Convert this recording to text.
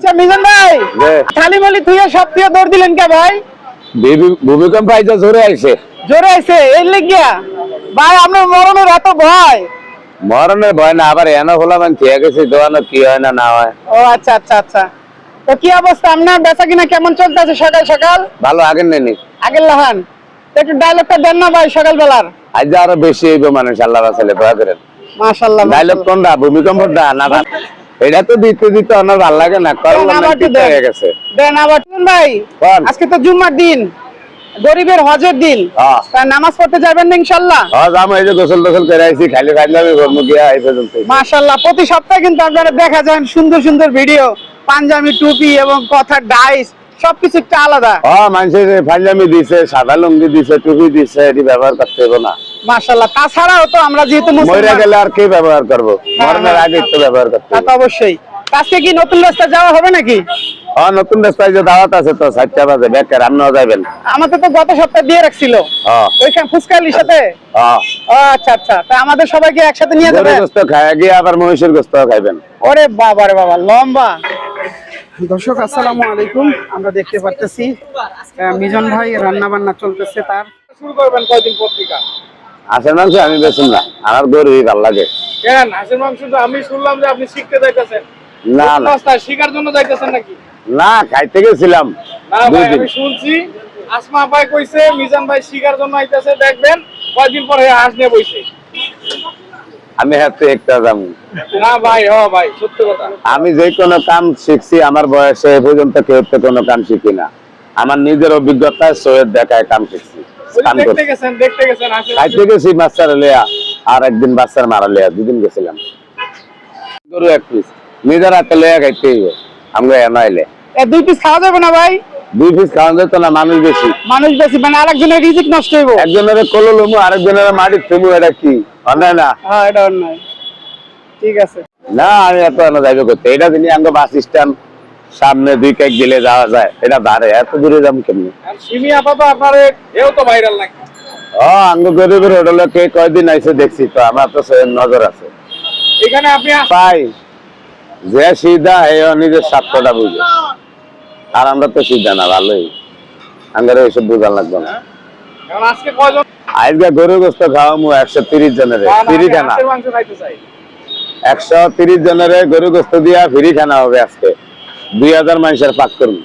আচ্ছা মিজান ভাই মালি সব দিয়ে দৌড় দিলেন কে ভাই? ভূমি- ভূমিকম্প আইসা জোরে জোরে আইছে লেগিয়া ভাই আপনার মরণের এত ভয়। মরণের ভয় না আবার এনে হলো মানে ঠিক দোয়ানো কি হয় না না হয়। ও আচ্ছা আচ্ছা আচ্ছা। তো কি অবস্থা? আপনার বেচা কিনা কেমন চলতেছে সকাল সকাল? ভালো আগের নেনি আগের লাহান। একটু ডায়লগটা দেন না ভাই সকাল বেলার আজ আরও বেশি হইব মানুষ আল্লাহ দোয়া করেন। মাশাআল্লাহ ডাইলগ কোনটা? ভূমিকম্পটা না না এটা তো দিতে দিতে আমার ভালো লাগে না। হয়ে গেছে। দেন আবার। ভাই আজকে তো জুম্মার দিন গরিবের হজের দিন। হ্যাঁ। নামাজ পড়তে যাবেন না ইনশাল্লাহ? আমি যাম এই যে গোসল টোসল করে আইছি খালি খাইলে আমি ঘর গিয়া এই পর্যন্ত। মাশাল্লাহ প্রতি সপ্তাহে কিন্তু আপনারা দেখা যায় সুন্দর সুন্দর ভিডিও পাঞ্জাবি টুপি এবং কথা ডাইস সবকিছু একটু আলাদা। ও মানুষের পাঞ্জাবি দিছে সাদা লুঙ্গি দিছে টুপি দিছে এটি ব্যবহার করতে হবে না। তাছাড়াও তো আমরা যেহেতু মরে গেলে আর কি ব্যবহার করব? মরণের হ্যাঁ। আগে একটু ব্যবহার করতে তা হবে তো অবশ্যই। তা আজকে কি নতুন রাস্তা যাওয়া হবে নাকি? নতুন রাস্তায় যে দাওয়াত আছে তো সাতটা বাজে বেকার যাবেন আমাদের তো গত সপ্তাহে দিয়ে রাখছিল। ওইখানে ফুচকালির সাথে? আচ্ছা আচ্ছা। তা আমাদের সবাইকে একসাথে নিয়ে গরুর যাবে গোস্ত খায় গিয়ে আবার মহিষের গোস্ত খাইবেন। ওরে বাবা রে বাবা লম্বা। দর্শক আসসালামু আলাইকুম। আমরা দেখতে পারতেছি আহ, মিজান ভাই রান্না বান্না চলতেছে তার। শুরু করবেন কয়দিন পত্রিকা হাঁসের মাংস আমি বেচুন না আমার গরুই ভালো লাগে। কেন? হাঁসের মাংস তো আমি শুনলাম যে আপনি শিখতে যাইতেছেন। না না। শিকার জন্য যাইতেছেন নাকি? না খাইতে গেছিলাম না ভাই আমি শুনছি আসমা ভাই কইছে মিজান ভাই শিকার জন্য আইতেছে দেখবেন কয়দিন পরে হাঁস নিয়ে বইছে। আমি হাতে একটা যাব না ভাই হ ভাই সত্যি কথা। আমি যে কোনো কাম শিখছি আমার বয়সে এ পর্যন্ত কেউ তো কোনো কাম শিখি না। আমার নিজের অভিজ্ঞতায় সৈয়দ দেখায় কাম শিখছি খাইতে গেছি বাচ্চার লিয়া আর একদিন বাচ্চার মারা লিয়া দুদিন গেছিলাম। গরু এক পিস নিজের হাতে লিয়া খাইতে আমরা এনাইলে এ দুই পিস খাওয়া যাবে না ভাই? দুই পিস খাওয়া যেত না মানুষ বেশি। মানুষ বেশি মানে আরেকজনের রিজিক নষ্ট হইব। একজনের কলো লমু আরেকজনের মাটির থুমু এটা কি? অন্যায় না? হ্যাঁ এটা অন্যায়। ঠিক আছে। না আমি এত এনে যাইবে করতে এটা যিনি আঙ্গ বাস স্ট্যান্ড সামনে দুই কেক দিলে যাওয়া যায় এটা ধারে এত দূরে যাব কেমনি? আর সিমি আপা আপনার এও তো ভাইরাল নাকি? ও আঙ্গ গরিবের হোটেলে কে কয়দিন আইসে দেখছি তো আমার তো নজর আছে। এখানে আপনি পাই। যে সিধা এ নিজের স্বার্থটা বুঝে। আর আমরা তো সিদ্ধা না ভালোই। আমরা এইসব বোঝা লাগবে না। আজকে কয়জন? আজকে গরু গোস্ত খাওয়ামু একশো তিরিশ জনের ফ্রি খানা। একশো তিরিশ জনের গরু গোস্ত দিয়া ফ্রি খানা হবে আজকে। দুই হাজার মানুষের পাক করুন